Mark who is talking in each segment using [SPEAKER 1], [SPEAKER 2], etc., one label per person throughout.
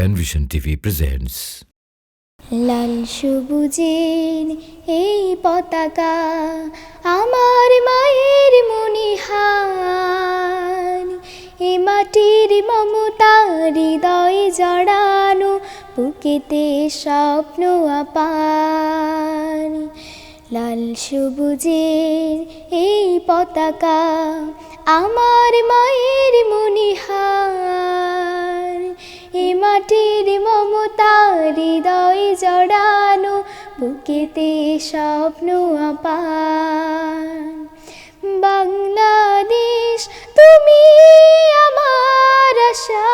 [SPEAKER 1] Panvision TV presents
[SPEAKER 2] লাল সবুজের এই পতাকা আমার মায়ের মনিহার এ মাটির মমতা হৃদয়ে জড়ানো, বুকেতে স্বপ্ন আপার লাল সবুজের এই পতাকা আমার মায়ের মনিহার মাটির মমতা হৃদয় জড়ানো বুকেতে স্বপ্ন আপার বাংলাদেশ তুমি আমার আশা।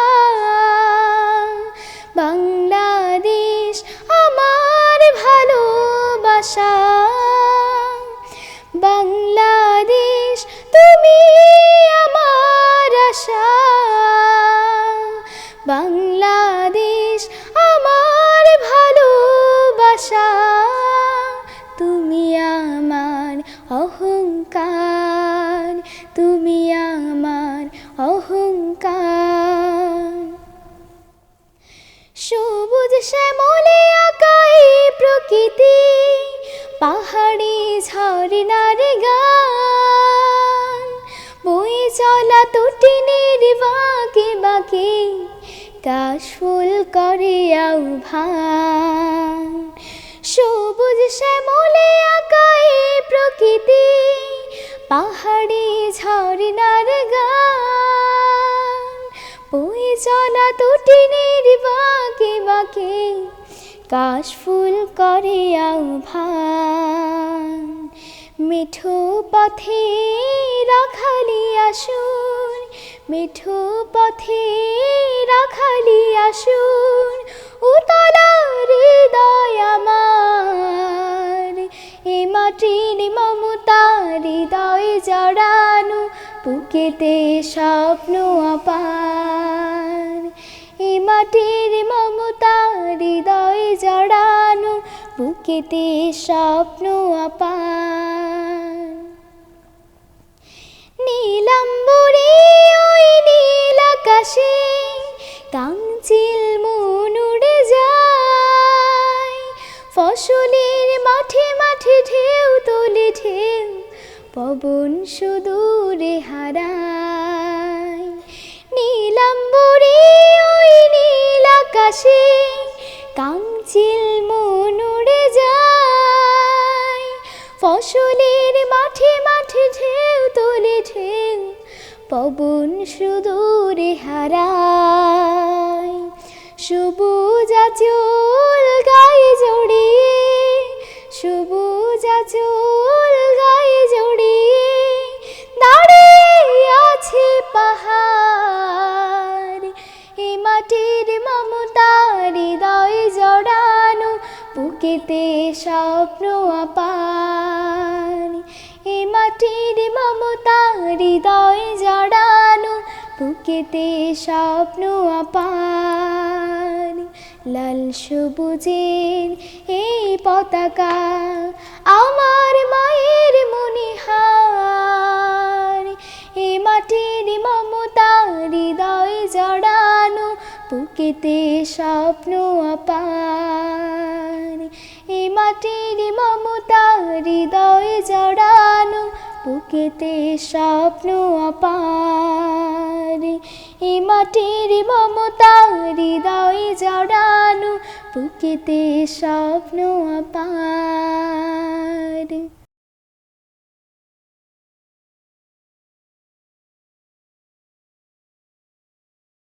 [SPEAKER 2] বাংলাদেশ আমার ভালোবাসা। ভালোবাসা তুমি আমার অহংকার, তুমি আমার অহংকার। সবুজ শ্যামলে আকাই প্রকৃতি, পাহাড়ি ঝর্ণার গান। বই চলা তুটিনের বাঁকে বাঁকে কাশফুল করে আহ্বান। সবুজ শ্যামলে আকাই প্রকৃতি, পাহাড়ি ঝর্ণার গান। বই চলা তুটিনের বাঁকে বাঁকে, কাশফুল করে আহ্বান। মিঠো পথে রাখালি আসুন, মিঠো পথে রাখালি আসুন। মাটির মমতা হৃদয় জড়ানো, বুকেতে স্বপ্ন আপার এ মাটির মমতা হৃদয় জড়ানো, বুকেতে স্বপ্ন আপার নীলাম্বরে ওই নীল আকাশে কাঞ্চিল মন উড়ে যায় ফসলের পবন সুদূরে হারায়। নীলাম্বরে ওই নীল আকাশে কাঞ্চিল মন উড়ে যায়। ফসলের মাঠে মাঠে ঢেউ তোলে ঢেউ পবন সুদূরে হারায়। সবুজ আচল বুকেতে স্বপ্ন আপার এ মাটির মমতা হৃদয় জড়ানো, বুকেতে স্বপ্ন আপার লাল সবুজের এই পতাকা আমার মায়ের মনিহার এ মাটির মমতা হৃদয় জড়ানো, বুকেতে স্বপ্ন আপার মাটির মমতা, হৃদয় জড়ানো, বুকেতে স্বপ্ন অপার। এ মাটির মমতা, হৃদয় জড়ানো, বুকেতে স্বপ্ন আপার